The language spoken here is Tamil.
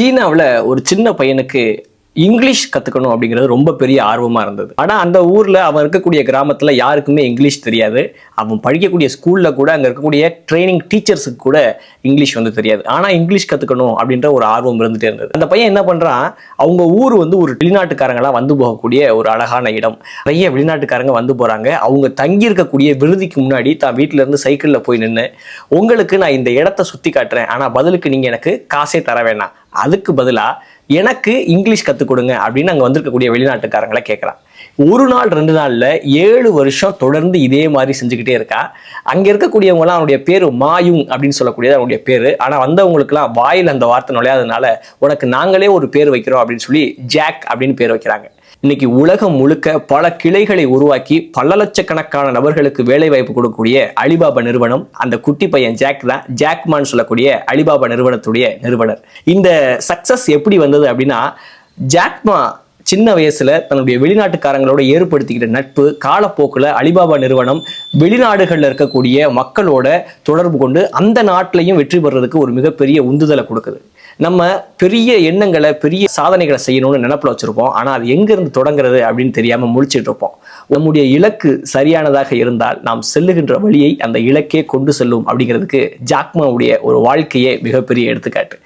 சீனாவில் ஒரு சின்ன பையனுக்கு இங்கிலீஷ் கற்றுக்கணும் அப்படிங்கிறது ரொம்ப பெரிய ஆர்வமாக இருந்தது. ஆனால் அந்த ஊரில் அவன் இருக்கக்கூடிய கிராமத்தில் யாருக்குமே இங்கிலீஷ் தெரியாது. அவன் படிக்கக்கூடிய ஸ்கூலில் கூட அங்கே இருக்கக்கூடிய ட்ரைனிங் டீச்சர்ஸுக்கு கூட இங்கிலீஷ் வந்து தெரியாது. ஆனால் இங்கிலீஷ் கற்றுக்கணும் அப்படின்ற ஒரு ஆர்வம் இருந்துகிட்டே இருந்தது. அந்த பையன் என்ன பண்ணுறான் அவங்க ஊர் வந்து ஒரு வெளிநாட்டுக்காரங்களாம் வந்து போகக்கூடிய ஒரு அழகான இடம். நிறைய வெளிநாட்டுக்காரங்க வந்து போகிறாங்க அவங்க தங்கியிருக்கக்கூடிய விருதிக்கு முன்னாடி தான் வீட்டிலேருந்து சைக்கிளில் போய் நின்று உங்களுக்கு நான் இந்த இடத்த சுற்றி காட்டுறேன். ஆனால் பதிலுக்கு நீங்கள் எனக்கு காசே தர வேணாம். அதுக்கு பதிலாக எனக்கு இங்கிலீஷ் கற்றுக் கொடுங்க அப்படின்னு அங்கே வந்திருக்கக்கூடிய வெளிநாட்டுக்காரங்களை கேட்குறான் ஒரு நாள் ரெண்டு நாளில் ஏழு வருஷம் தொடர்ந்து இதே மாதிரி செஞ்சுக்கிட்டே இருக்கா. அங்கே இருக்கக்கூடியவங்களாம் அவனுடைய பேர் மாயுங் அப்படின்னு சொல்லக்கூடியது அவனுடைய பேர். ஆனால் வந்தவங்களுக்குலாம் வாயில் அந்த வார்த்தை நுழையாதனால உனக்கு நாங்களே ஒரு பேர் வைக்கிறோம் அப்படின்னு சொல்லி ஜாக் அப்படின்னு பேர் வைக்கிறாங்க. இன்னைக்கு உலகம் முழுக்க பல கிளைகளை உருவாக்கி பல லட்சக்கணக்கான நபர்களுக்கு வேலை வாய்ப்பு கொடுக்கக்கூடிய அலிபாபா நிறுவனம் அந்த குட்டி பையன் ஜாக் தான். ஜாக்மான் சொல்லக்கூடிய அலிபாபா நிறுவனத்துடைய நிறுவனர். இந்த சக்சஸ் எப்படி வந்தது அப்படின்னா ஜாக்மா சின்ன வயசுல தன்னுடைய வெளிநாட்டுக்காரங்களோட ஏற்படுத்திக்கிட்ட நட்பு காலப்போக்கில் அலிபாபா நிறுவனம் வெளிநாடுகளில் இருக்கக்கூடிய மக்களோட தொடர்பு கொண்டு அந்த நாட்டிலையும் வெற்றி பெறதுக்கு ஒரு மிகப்பெரிய உந்துதலை கொடுக்குது. நம்ம பெரிய எண்ணங்களை பெரிய சாதனைகளை செய்யணும்னு நினப்பில் வச்சிருப்போம். ஆனால் அது எங்கிருந்து தொடங்குறது அப்படின்னு தெரியாமல் முழிச்சிட்டு இருப்போம். நம்முடைய இலக்கு சரியானதாக இருந்தால் நாம் செல்லுகின்ற வழியை அந்த இலக்கே கொண்டு செல்லும் அப்படிங்கிறதுக்கு ஜாக்மாவுடைய ஒரு வாழ்க்கையே மிகப்பெரிய எடுத்துக்காட்டு.